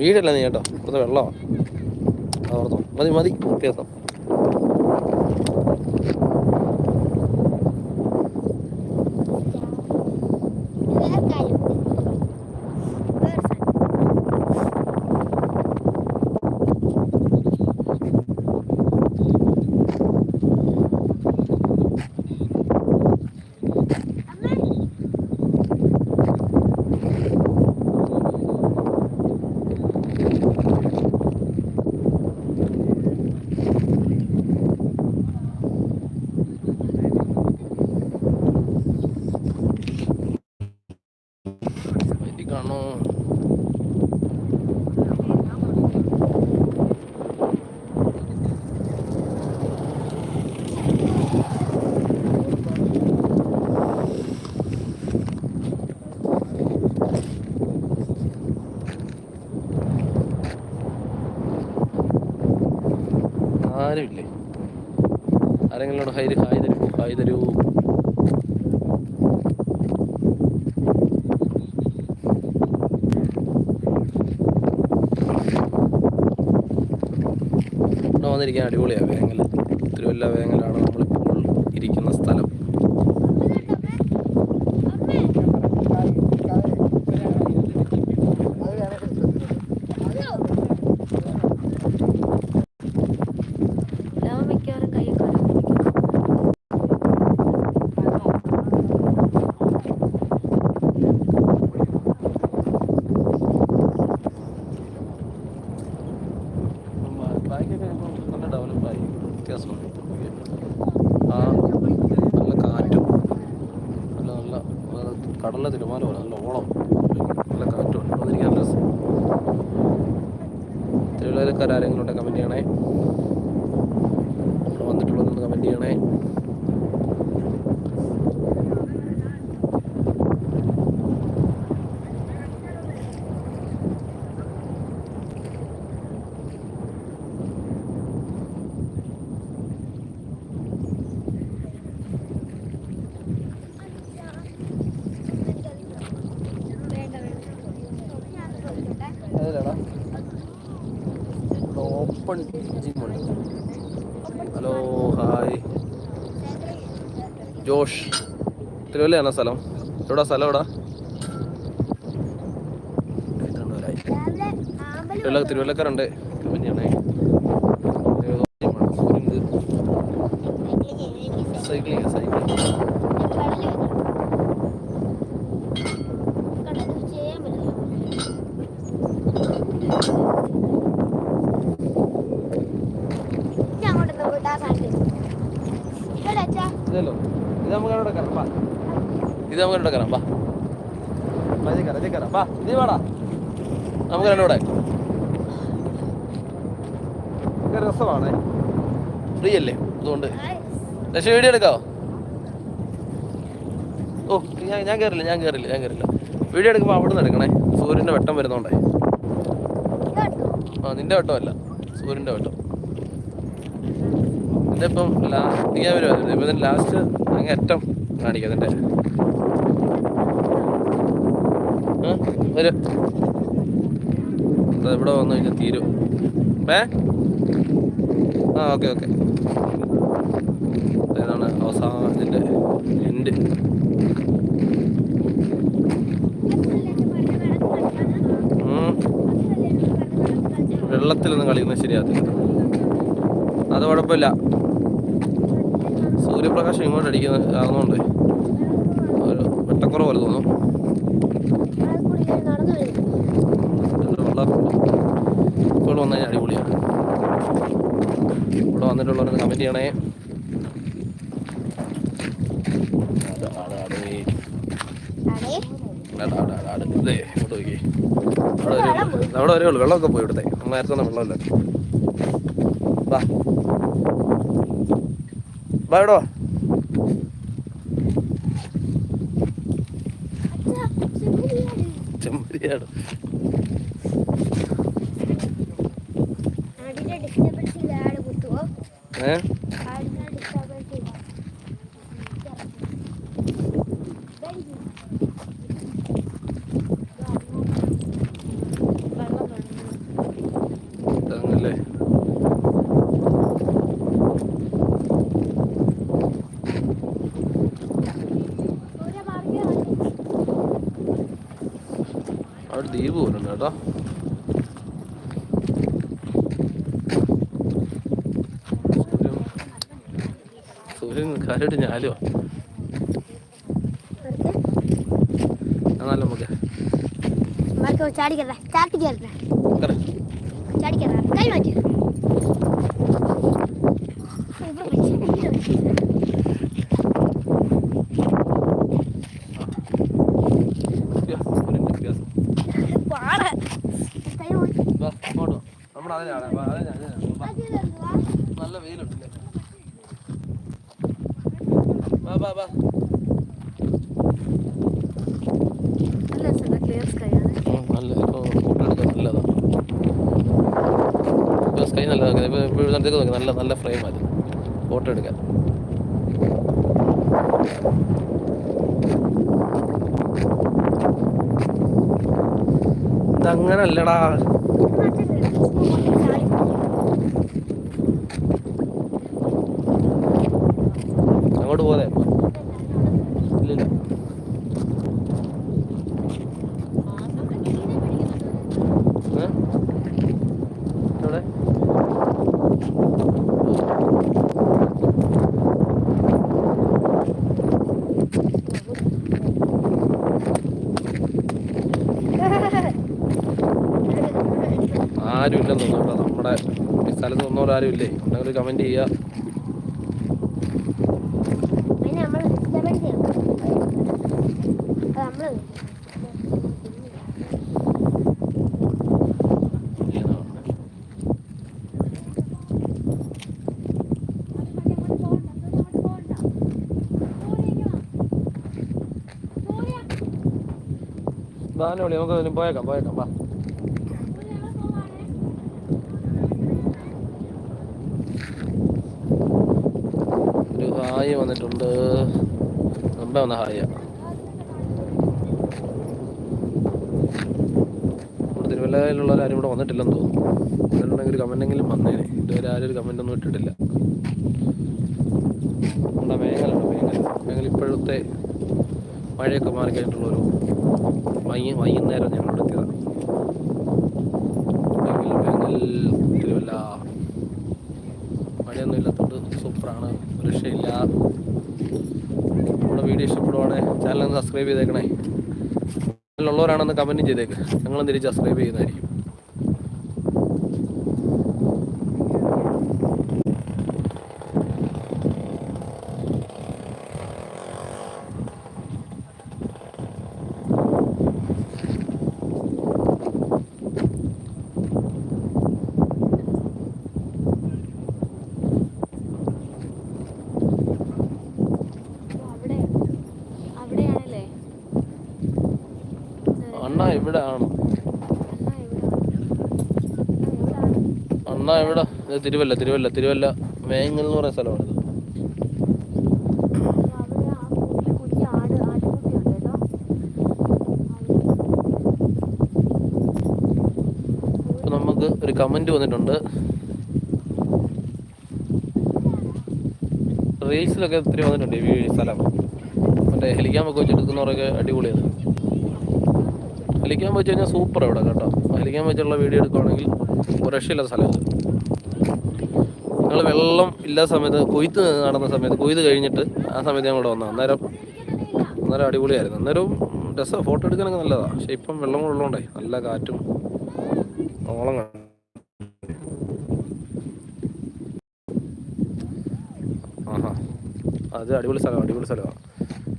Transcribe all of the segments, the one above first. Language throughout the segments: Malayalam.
വീടല്ല നീ കേട്ടോ? ഇപ്പോഴത്തെ വെള്ളമാണ് അതോർത്തോ മതി മതി. വ്യത്യാസം ആരെങ്കിലും ഹൈ ഹായ് തരൂ ഹായ് തരൂ വന്നിരിക്കാൻ അടിപൊളിയാണ് വേങ്ങൽ തിരുവല്ല വേങ്ങലാണ് നമ്മളിപ്പോൾ ഇരിക്കുന്ന സ്ഥലം ഞാൻ മിക്കവാറും കൈയൊക്കെ ബാക്കൊക്കെ നല്ല ഡെവലപ്പായി വ്യത്യാസമുണ്ട് ആ നല്ല കാറ്റും നല്ല നല്ല നല്ല കടലിലെ തിരുമാനമാണ്. നല്ല ഓളം. നല്ല കാറ്റുമാണ് വന്നിരിക്കാൻ നല്ല രസം. തിരുവല്ലക്കാർ ആരെങ്കിലും ഉണ്ടെങ്കിൽ കമന്റ് ചെയ്യണേ ഇവിടെ വന്നിട്ടുള്ളതൊന്ന് കമന്റ് ചെയ്യണേ വേണ്ട വേണ്ട ഏതിലാടാ ഓപ്പൺ ജിമ്മുണ്ട് ഹലോ ഹായ്. ജോഷ്. തിരുവല്ലയാണോ സ്ഥലം. എവിടാ സ്ഥലം എവിടാ തിരുവല്ല തിരുവല്ലക്കാരുണ്ട് കമന്റ് ചെയ്യണേ ഏതോ ജിമ്മാണ്. സൈക്ലിംഗ് സൈക്ലിംഗ് സൈക്ലിംഗ് കടലിൽ ചെയ്യാൻ പറ്റില്ല ഞാൻ അങ്ങോട്ട് പോയിട്ട് ആ സാധനം ഇവിടെ ഇതല്ലോ ഇത് നമുക്ക് അവിടെ കയറാം? വാ. ഇത് നമുക്ക് അവിടെ കയറാം? വാ. ഇതിൽ കയറാം ഇതിൽ കയറാം. വാ ഇത് വാടാ. നമുക്ക് രണ്ടൂടെ രസമാണ് രസമാണേ. ഫ്രീ അല്ലേ അതുകൊണ്ട് ലക്ഷ്യ വീഡിയോ എടുക്കാവോ? ഓ ഞാൻ ഞാൻ കയറില്ല ഞാൻ കയറില്ല ഞാൻ കയറില്ല. വീഡിയോ എടുക്കുമ്പോൾ അവിടെ നിന്ന് എടുക്കണേ. സൂര്യന്റെ വെട്ടം വരുന്നോണ്ടേ. ആ നിന്റെ വെട്ടമല്ല. സൂര്യന്റെ വെട്ടം. ഇപ്പം ലാസ്റ്റ് ഞാൻ വരുവാ. ഇപ്പം ലാസ്റ്റ് അങ്ങ് അറ്റം കാണിക്കാം അതിന്റെ. വരും. ഇവിടെ വന്നു കഴിഞ്ഞാൽ തീരും. ഏ? ആ ഓക്കെ ഓക്കെ. ഇതാണ് അവസാനത്തിന്റെ എൻഡ് വെള്ളത്തിലൊന്നും കളിക്കുന്നത് ശരിയാകത്തില്ല. അത് കുഴപ്പമില്ല. സൂര്യപ്രകാശം ഇങ്ങോട്ട് അടിക്കുന്ന കാരണമുണ്ട് ഒരു വെട്ടക്കുറവ് പോലെ തോന്നും ഇപ്പോൾ വന്നു കഴിഞ്ഞാൽ അടിപൊളിയാണ്. ഇവിടെ വന്നിട്ടുള്ളവരൊന്ന് കമന്റ് ചെയ്യണേ. അവിടെ വരെ ഉള്ളൂ. അവിടെ വരെ ഉള്ളൂ. വെള്ളമൊക്കെ പോയി ഇവിടുത്തെ. നേരത്തെ വെള്ളമില്ല? വാ. വാ ചെമ്പരിയാട് ആടിന്റെ ഡിസ്റ്റർബൻസ് ഇല്ല ആട് കുത്തുവോ ഏ ആടിന്റെ ഡിസ്റ്റർബൻസ് ഇല്ല വെള്ളം വേണം അല്ലേ സൂര്യ മാറിയോ അവിടെ ദ്വീപ് പോലുണ്ട് കേട്ടോ സൂര്യൻ കാര്യമായിട്ട് ഞാലുവാ നല്ല നമുക്ക് മാർക്ക് ചാടിക്കട്ടെ ചാട്ടി കയറട്ടെ കറ ചാടിക്കറ കൈ മാറ്റി സൂര്യന്റെ വ്യത്യാസം പാട കൈ മാറ്റി വാ അങ്ങോട്ട് വാ നമ്മുടെ അതിനാണ് വാ, അതിനാ, അതിനാ. വാ. നല്ല വെയിലുണ്ടല്ലേ വാ വാ വാ. ക്ലിയർ സ്കൈ നല്ലതാണ് ഇപ്പോൾ ഇവിടുത്തേക്ക് നോക്കി. നല്ല നല്ല ഫ്രെയിം ആയിരുന്നു. ഫോട്ടോ എടുക്കാൻ. ഇതങ്ങനല്ലടാ അങ്ങോട്ട് പോലെ ഇല്ലില്ല ഏ? എവിടെ ആരും ഇല്ലെന്ന് തോന്നുന്നു കേട്ടോ. നമ്മുടെ ഈ സ്ഥലത്ത് ഒന്നോടെ ആരും ഇല്ലേ ഉണ്ടെങ്കിൽ കമന്റ് ചെയ്യുക. വാനോളി നമുക്ക് പോയേക്കാം പോയേക്കാം. വാ ഒരു ഹായ് വന്നിട്ടുണ്ട് വന്ന ഹായ നമ്മുടെ തിരുവല്ലയിലുള്ളവരാരും ഇവിടെ വന്നിട്ടില്ലെന്ന് തോന്നുന്നു. അതിലുണ്ടെങ്കിൽ ഒരു കമന്റെങ്കിലും വന്നേനെ. ഇതുവരെ ആരും ഒരു ഒന്നും ഇട്ടിട്ടില്ല. നമ്മുടെ മേഘലുണ്ട് മേഘൽ മേഘൽ ഇപ്പോഴത്തെ മഴയൊക്കെ മാറിക്കഴിഞ്ഞിട്ടുള്ളൊരു വൈകി വൈകുന്നേരം ഞങ്ങൾ എത്തിയതാണ് തിരുവല്ല. മഴയൊന്നും ഇല്ലാത്തതുകൊണ്ട് സൂപ്പറാണ് ഒരു രക്ഷയില്ല. വീഡിയോ ഇഷ്ടപ്പെടുവാണെങ്കിൽ ചാനൽ ഒന്ന് സബ്സ്ക്രൈബ് ചെയ്തേക്കണേ. ചാനലിലുള്ളവരാണെന്ന് കമന്റും ചെയ്തേക്ക്. ഞങ്ങളും സബ്സ്ക്രൈബ് ചെയ്യുന്നതായിരിക്കും അവിടെ അവിടെയാണല്ലേ അണ്ണ ആണ്. അണ്ണാ എവിടെ തിരുവല്ല തിരുവല്ല തിരുവല്ല വേങ്ങൽ എന്ന് പറയുന്ന സ്ഥലമാണിത് നമുക്ക് ഒരു കമന്റ് വന്നിട്ടുണ്ട്. റീൽസിലൊക്കെ ഒത്തിരി വന്നിട്ടുണ്ട് ഈ സ്ഥലം. മറ്റേ ഹെലിക്കാൻ വെച്ചെടുക്കുന്നവരൊക്കെ അടിപൊളിയാണ്. ഹെലിക്കാൻ വെച്ച് കഴിഞ്ഞാൽ സൂപ്പർ ഇവിടെ കേട്ടോ. ഹെലിക്കാൻ വെച്ചുള്ള വീഡിയോ എടുക്കുവാണെങ്കിൽ ഒരു രക്ഷയില്ലാത്ത സ്ഥലം ഇത് ഞങ്ങൾ വെള്ളം ഇല്ലാത്ത സമയത്ത് കൊയ്ത്ത് നടന്ന സമയത്ത് കൊയ്ത്ത് കഴിഞ്ഞിട്ട് ആ സമയത്ത് ഞങ്ങൾ വന്നു. അന്നേരം അന്നേരം അടിപൊളിയായിരുന്നു. അന്നേരം രസം ഫോട്ടോ എടുക്കാനൊക്കെ നല്ലതാണ് പക്ഷേ ഇപ്പം വെള്ളം കൂടെ ഉള്ളതുകൊണ്ടേ നല്ല കാറ്റും ഓളം ആഹാ. അത് അടിപൊളി സ്ഥലമാണ് അടിപൊളി സ്ഥലമാണ്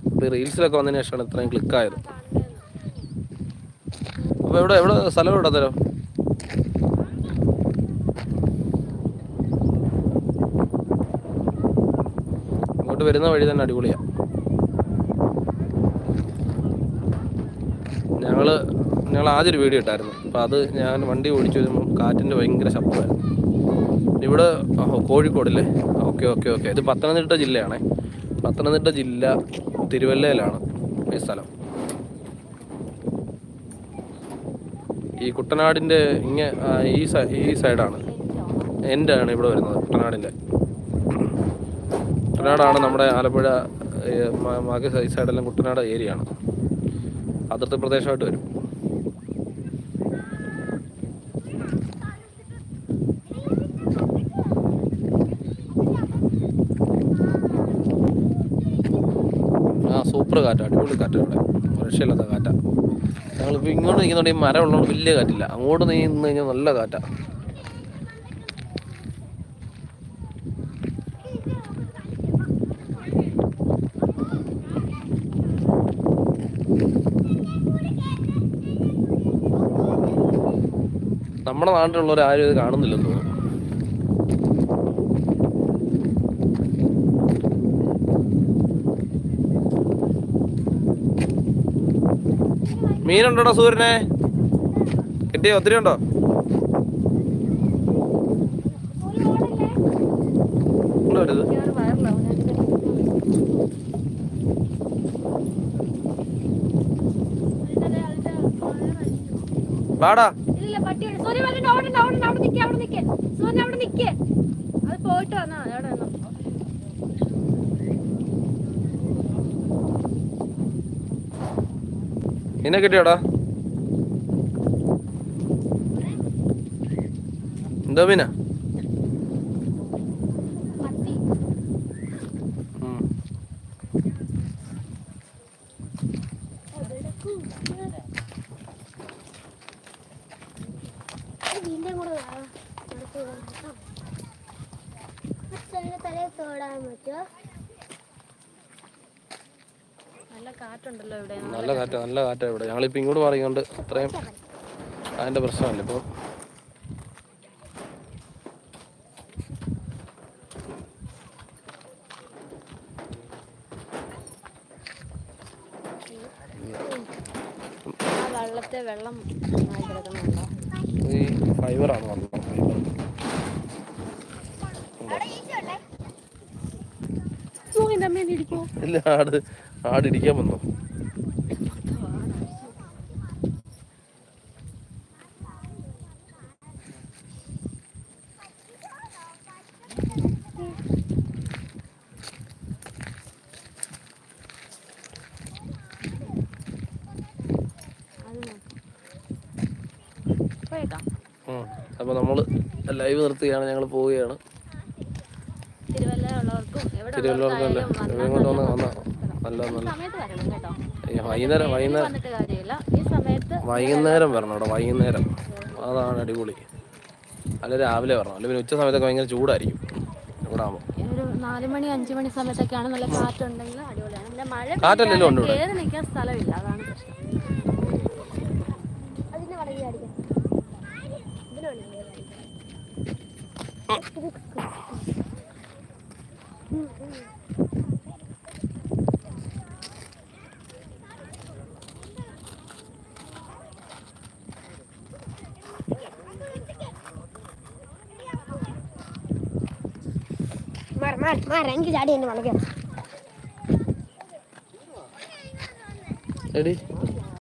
ഇപ്പോൾ റീൽസിലൊക്കെ വന്നതിന് ശേഷമാണ് ഇത്രയും ക്ലിക്കായത് അപ്പോൾ എവിടെ എവിടെ? സ്ഥലം എവിടെ തരാം ഇങ്ങോട്ട് വരുന്ന വഴി തന്നെ അടിപൊളിയാ. ഞങ്ങൾ ഞങ്ങൾ ആദ്യം ഒരു വീഡിയോ ഇട്ടായിരുന്നു. അപ്പോൾ അത് ഞാൻ വണ്ടി ഓടിച്ചു വരുമ്പോൾ കാറ്റിന്റെ ഭയങ്കര ശബ്ദമായിരുന്നു. ഇവിടെ കോഴിക്കോട് കോഴിക്കോടല്ലേ? Okay okay okay. ഇത് പത്തനംതിട്ട ജില്ലയാണേ. പത്തനംതിട്ട ജില്ല തിരുവല്ലയിലാണ് ഈ സ്ഥലം. ഈ കുട്ടനാടിന്റെ ഇങ്ങ ഈ ഈ സൈഡാണ്. എന്റെ ആണ് ഇവിടെ വരുന്നത് കുട്ടനാടിന്റെ. കുട്ടനാടാണ് നമ്മുടെ ആലപ്പുഴ മാഗ സൈ- സൈഡെല്ലാം കുട്ടനാട് ഏരിയ ആണ് അതിർത്തി പ്രദേശമായിട്ട് വരും. ആ സൂപ്പർ കാറ്റാണ് അടിപൊളി കാറ്റാണ് ഇവിടെ. രക്ഷയില്ലാത്ത കാറ്റാണ് ഞങ്ങളിപ്പോൾ ഇങ്ങോട്ട് നിൽക്കുന്നുണ്ട് ഈ മരം ഉള്ളതുകൊണ്ട് വലിയ കാറ്റില്ല. അങ്ങോട്ട് നീങ്ങുന്ന കഴിഞ്ഞാൽ നല്ല കാറ്റാണ് നമ്മുടെ നാട്ടിലുള്ളവർ ആരും ഇത് കാണുന്നില്ലെന്ന് തോന്നുന്നു. മീനുണ്ടോടാ സൂര്യനെ? കിട്ടിയോ? ഒത്തിരി ഉണ്ടോ? ഇതിന്റെ വാടാ. ഓടണ്ട അവിടെ നിൽക്കേ അവിടെ നിൽക്കേ സോനി അവിടെ നിൽക്കേ അത് പോയിട്ട് വന്നാ അവിടെ നിന്നെ കിട്ടിയോടാ? എന്തോ മീനാ ഉം. വീണ്ടും കൂടെ അച്ഛനെ തലയിൽ തോടാൻ പറ്റുമോ നല്ല കാറ്റുണ്ടല്ലോ ഇവിടെ നല്ല കാറ്റാ നല്ല കാറ്റാ ഇവിടെ. ഞങ്ങളിപ്പോ ഇങ്ങോട്ട് പറയുന്നുണ്ട് അത്രയും അതിന്റെ പ്രശ്നമല്ല ഇപ്പൊ. വെള്ളത്തെ വെള്ളം ഈ ഫൈബറാണ് വന്നത്. ഫൈബർ ഇല്ല ആട് ആട് ഇടിക്കാൻ വന്നു അത് നോക്കാം പോയേക്കാം ഉം. അപ്പൊ നമ്മൾ ലൈവ് നിർത്തുകയാണ് ഞങ്ങൾ പോവുകയാണ്. തിരുവല്ല ഉള്ളവർക്കും എവിടെ ഇങ്ങോട്ട് വന്ന് വന്ന നല്ല നല്ല സമയത്ത് വരണം കേട്ടോ. വൈകുന്നേരം വൈകുന്നേരം വരണം അവിടെ വൈകുന്നേരം. അതാണ് അടിപൊളി. അല്ല രാവിലെ വരണം. അല്ല പിന്നെ ഉച്ച സമയത്തൊക്കെ ഭയങ്കര ചൂടായിരിക്കും. ഇവിടെ ആകുമ്പോൾ ഒരു നാല് മണി അഞ്ച് മണി സമയത്തൊക്കെയാണ് നല്ല കാറ്റുണ്ടെങ്കിൽ അടിപൊളിയാണ്. കാറ്റല്ലല്ലോ ഉണ്ട് ഇവിടെ. സ്ഥലമില്ല. மாற மாற மாற. எங்கே ஜாடி என்ன வணக்கம் ரெடி